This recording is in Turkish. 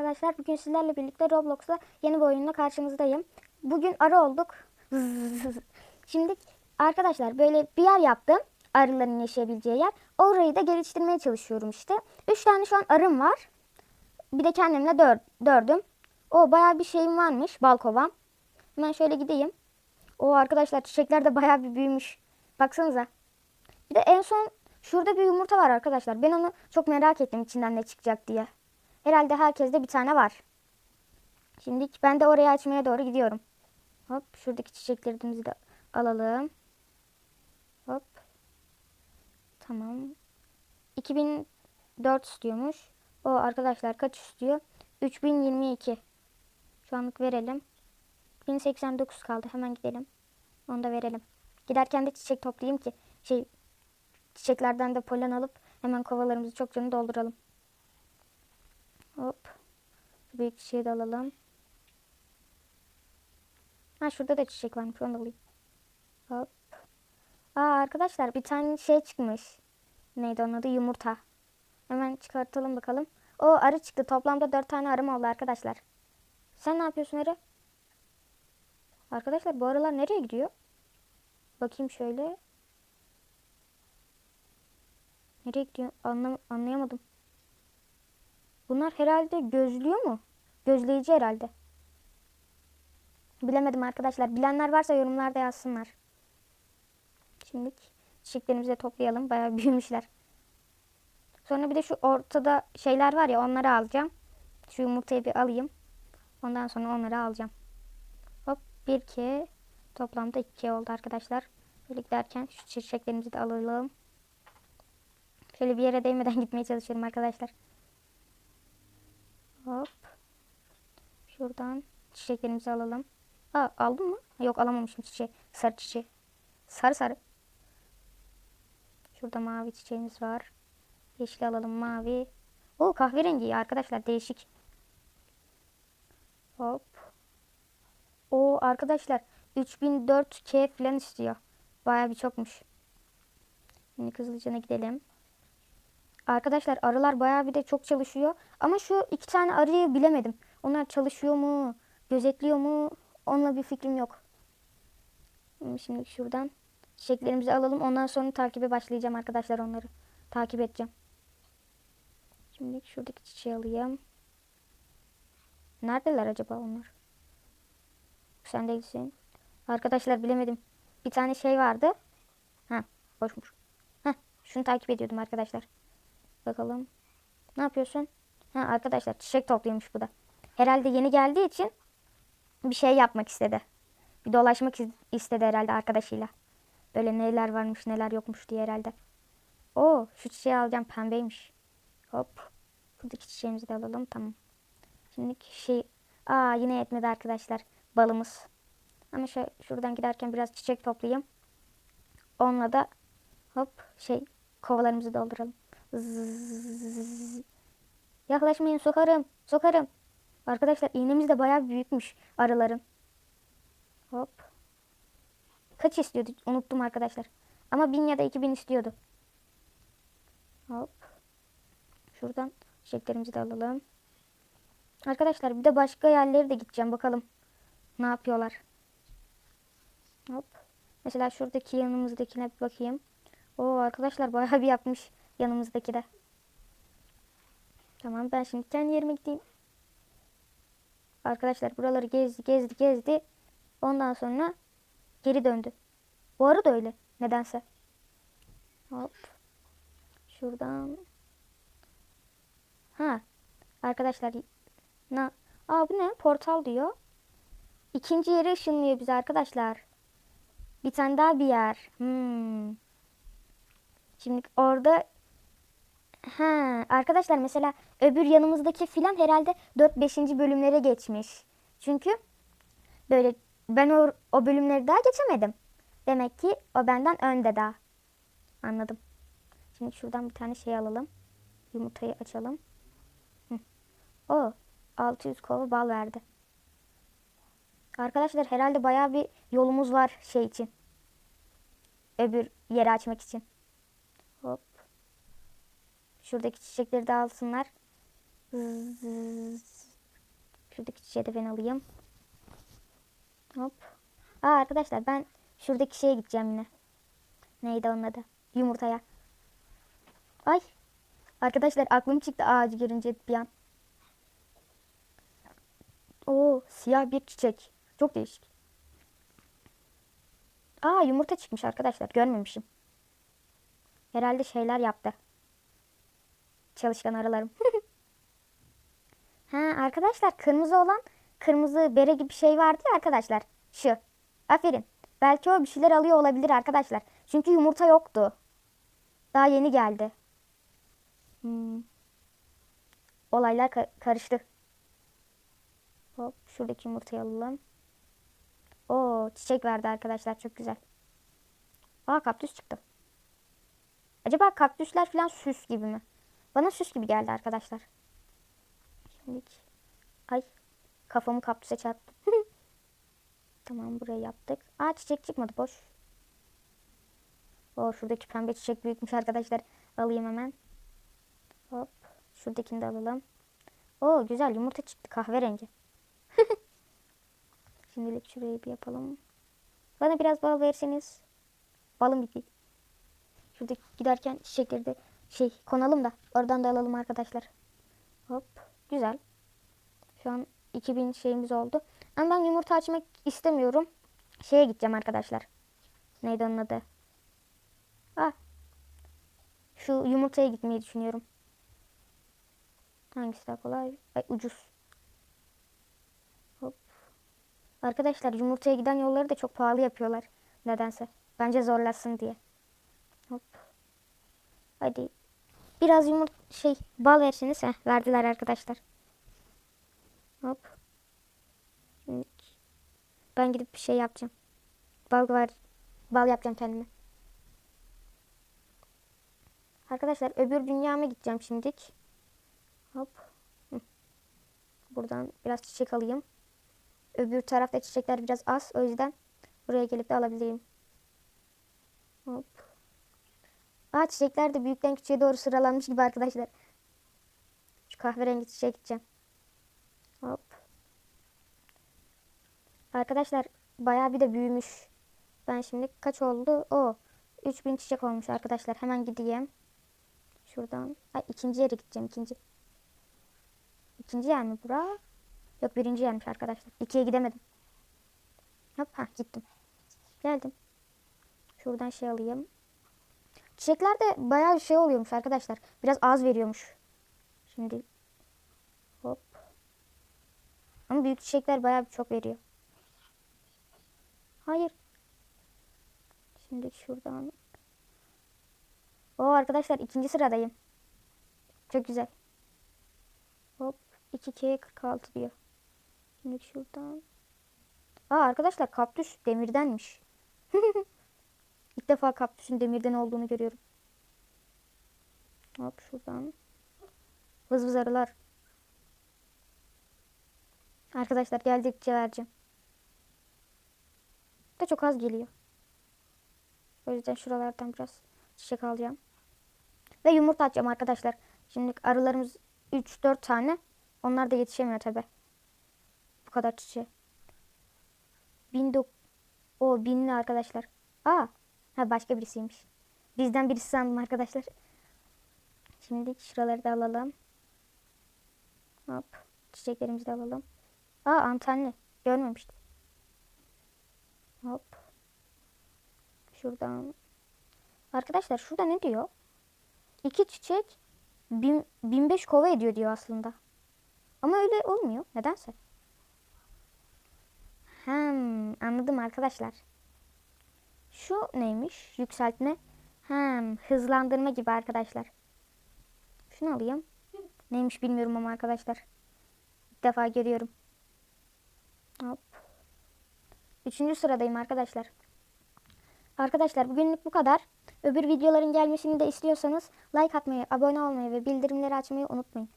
arkadaşlar. Bugün sizlerle birlikte Roblox'ta yeni bir oyunla karşınızdayım. Bugün arı olduk. Şimdi arkadaşlar böyle bir yer yaptım. Arıların yaşayabileceği yer. Orayı da geliştirmeye çalışıyorum işte. Üç tane şu an arım var. Bir de kendimle dör, dördüm. O bayağı bir şeyim varmış. Balkovam. Hemen şöyle gideyim. O arkadaşlar çiçekler de bayağı bir büyümüş. Baksanıza. Bir de en son şurada bir yumurta var arkadaşlar. Ben onu çok merak ettim içinden ne çıkacak diye. Herhalde herkeste bir tane var. Şimdi ben de oraya açmaya doğru gidiyorum. Hop şuradaki çiçeklerimizi de alalım. Hop. Tamam. 2004 istiyormuş. O arkadaşlar kaç istiyor? 3022. Şu anlık verelim. 1089 kaldı. Hemen gidelim. Onu da verelim. Giderken de çiçek toplayayım ki şey çiçeklerden de polen alıp hemen kovalarımızı çok canı dolduralım. Hop. Şu büyük çiçeği de alalım. Ha şurada da çiçek varmış. Onu da alayım. Hop. Aa arkadaşlar bir tane şey çıkmış. Neydi onun adı? Yumurta. Hemen çıkartalım bakalım. O arı çıktı. Toplamda dört tane arım oldu arkadaşlar. Sen ne yapıyorsun arı? Arkadaşlar bu arılar nereye gidiyor? Bakayım şöyle. Nereye gidiyor? Anlam anlayamadım. Bunlar herhalde gözlüyor mu? Gözleyici herhalde. Bilemedim arkadaşlar. Bilenler varsa yorumlarda yazsınlar. Şimdi çiçeklerimizi toplayalım. Bayağı büyümüşler. Sonra bir de şu ortada şeyler var ya onları alacağım. Şu yumurtayı bir alayım. Ondan sonra onları alacağım. Hop bir iki. Toplamda iki oldu arkadaşlar. Böyle giderken şu çiçeklerimizi de alalım. Şöyle bir yere değmeden gitmeye çalışıyorum arkadaşlar. Hop. Şuradan çiçeklerimizi alalım. Aa aldım mı? Yok alamamışım çiçeği. Sarı çiçeği. Sarı sarı. Şurada mavi çiçeğimiz var. Yeşil alalım mavi. O kahverengi arkadaşlar değişik. Hop. O arkadaşlar 3004K falan istiyor. Baya bir çokmuş. Şimdi Kızılcan'a gidelim. Arkadaşlar arılar bayağı bir de çok çalışıyor. Ama şu iki tane arıyı bilemedim. Onlar çalışıyor mu? Gözetliyor mu? Onunla bir fikrim yok. Şimdi şuradan çiçeklerimizi alalım. Ondan sonra takibe başlayacağım arkadaşlar onları. Takip edeceğim. Şimdi şuradaki çiçeği alayım. Neredeler acaba onlar? Sen değilsin. Arkadaşlar bilemedim. Bir tane şey vardı. Ha boşmuş. Ha şunu takip ediyordum arkadaşlar. Bakalım. Ne yapıyorsun? Ha arkadaşlar çiçek topluyormuş bu da. Herhalde yeni geldiği için bir şey yapmak istedi. Bir dolaşmak istedi herhalde arkadaşıyla. Böyle neler varmış neler yokmuş diye herhalde. Oo şu çiçeği alacağım pembeymiş. Hop. Buradaki çiçeğimizi de alalım tamam. Şimdi şey aa yine yetmedi arkadaşlar balımız. Ama şu, şuradan giderken biraz çiçek toplayayım. Onunla da hop şey kovalarımızı dolduralım. Zzz. Yaklaşmayın sokarım. Sokarım. Arkadaşlar iğnemiz de bayağı büyükmüş arıların. Hop. Kaç istiyordu? Unuttum arkadaşlar. Ama 1000 ya da 2000 istiyordu. Hop. Şuradan çiçeklerimizi de alalım. Arkadaşlar bir de başka yerlere de gideceğim. Bakalım ne yapıyorlar. Hop. Mesela şuradaki yanımızdakine bir bakayım. Oo arkadaşlar bayağı bir yapmış yanımızdaki de. Tamam ben şimdi kendi yerime gideyim. Arkadaşlar buraları gezdi gezdi gezdi. Ondan sonra geri döndü. Bu arada da öyle nedense. Hop. Şuradan. Ha. Arkadaşlar. Na. Aa bu ne? Portal diyor. İkinci yere ışınlıyor bize arkadaşlar. Bir tane daha bir yer. Hmm. Şimdi orada ha arkadaşlar mesela öbür yanımızdaki filan herhalde 4-5. bölümlere geçmiş. Çünkü böyle ben o, o bölümleri daha geçemedim. Demek ki o benden önde daha. Anladım. Şimdi şuradan bir tane şey alalım. Yumurtayı açalım. Hı. O 600 kova bal verdi. Arkadaşlar herhalde bayağı bir yolumuz var şey için. Öbür yeri açmak için. Hop. Şuradaki çiçekleri de alsınlar. Şuradaki çiçeği de ben alayım. Hop. Aa arkadaşlar ben şuradaki şeye gideceğim yine. Neydi onun adı? Yumurtaya. Ay. Arkadaşlar aklım çıktı ağacı görünce bir an. Oo siyah bir çiçek. Çok değişik. Aa yumurta çıkmış arkadaşlar. Görmemişim. Herhalde şeyler yaptı. Çalışkan aralarım. ha arkadaşlar kırmızı olan kırmızı bere gibi şey vardı ya arkadaşlar. Şu. Aferin. Belki o bir şeyler alıyor olabilir arkadaşlar. Çünkü yumurta yoktu. Daha yeni geldi. Hmm. Olaylar ka- karıştı. Hop şuradaki yumurtayı alalım. Oo çiçek verdi arkadaşlar çok güzel. Aa kaktüs çıktı. Acaba kaktüsler falan süs gibi mi? Bana süs gibi geldi arkadaşlar. Şimdi ay kafamı kaktüse çarptım. tamam burayı yaptık. Aa çiçek çıkmadı boş. Oo şuradaki pembe çiçek büyükmüş arkadaşlar. Alayım hemen. Hop şuradakini de alalım. Oo güzel yumurta çıktı kahverengi. Şimdilik şurayı bir yapalım. Bana biraz bal verirseniz. Balım bitti. Şurada giderken çiçekleri de şey konalım da oradan da alalım arkadaşlar. Hop güzel. Şu an 2000 şeyimiz oldu. Ama ben yumurta açmak istemiyorum. Şeye gideceğim arkadaşlar. Neydi onun adı? Ah. Şu yumurtaya gitmeyi düşünüyorum. Hangisi daha kolay? Ay ucuz. Hop. Arkadaşlar yumurtaya giden yolları da çok pahalı yapıyorlar. Nedense. Bence zorlasın diye. Hop. Hadi. Biraz yumurt şey bal verseniz. Heh, verdiler arkadaşlar. Hop. Ben gidip bir şey yapacağım. Bal var. Bal yapacağım kendime. Arkadaşlar öbür dünyama gideceğim şimdilik. Hop. Buradan biraz çiçek alayım. Öbür tarafta çiçekler biraz az. O yüzden buraya gelip de alabileyim. Hop. Aa çiçekler de büyükten küçüğe doğru sıralanmış gibi arkadaşlar. Şu kahverengi çiçeğe gideceğim. Hop. Arkadaşlar bayağı bir de büyümüş. Ben şimdi kaç oldu? O 3000 çiçek olmuş arkadaşlar. Hemen gideyim. Şuradan. Ay, ikinci yere gideceğim. ikinci. İkinci yer mi bura? Yok birinci yermiş arkadaşlar. İkiye gidemedim. Hop ha gittim. Geldim. Şuradan şey alayım. Çiçekler de bayağı şey oluyormuş arkadaşlar. Biraz az veriyormuş. Şimdi hop. Ama büyük çiçekler bayağı çok veriyor. Hayır. Şimdi şuradan. O arkadaşlar ikinci sıradayım. Çok güzel. Hop 2K 46 diyor. Şimdi şuradan. Aa arkadaşlar kaktüs demirdenmiş. İlk defa kaktüsün demirden olduğunu görüyorum. Hop şuradan. Vız vız arılar. Arkadaşlar geldikçe vereceğim. Da çok az geliyor. O yüzden şuralardan biraz çiçek alacağım. Ve yumurta atacağım arkadaşlar. Şimdi arılarımız 3-4 tane. Onlar da yetişemiyor tabi. Bu kadar çiçeğe. Bin dok o binli arkadaşlar. Aa, ha başka birisiymiş. Bizden birisi sandım arkadaşlar. Şimdi şuraları da alalım. Hop. Çiçeklerimizi de alalım. Aa antenli. Görmemiştim. Hop. Şuradan. Arkadaşlar şurada ne diyor? İki çiçek bin, 1005 kova ediyor diyor aslında. Ama öyle olmuyor. Nedense. Hem anladım arkadaşlar. Şu neymiş? Yükseltme. Hem hızlandırma gibi arkadaşlar. Şunu alayım. Neymiş bilmiyorum ama arkadaşlar. İlk defa görüyorum. Hop. Üçüncü sıradayım arkadaşlar. Arkadaşlar bugünlük bu kadar. Öbür videoların gelmesini de istiyorsanız like atmayı, abone olmayı ve bildirimleri açmayı unutmayın.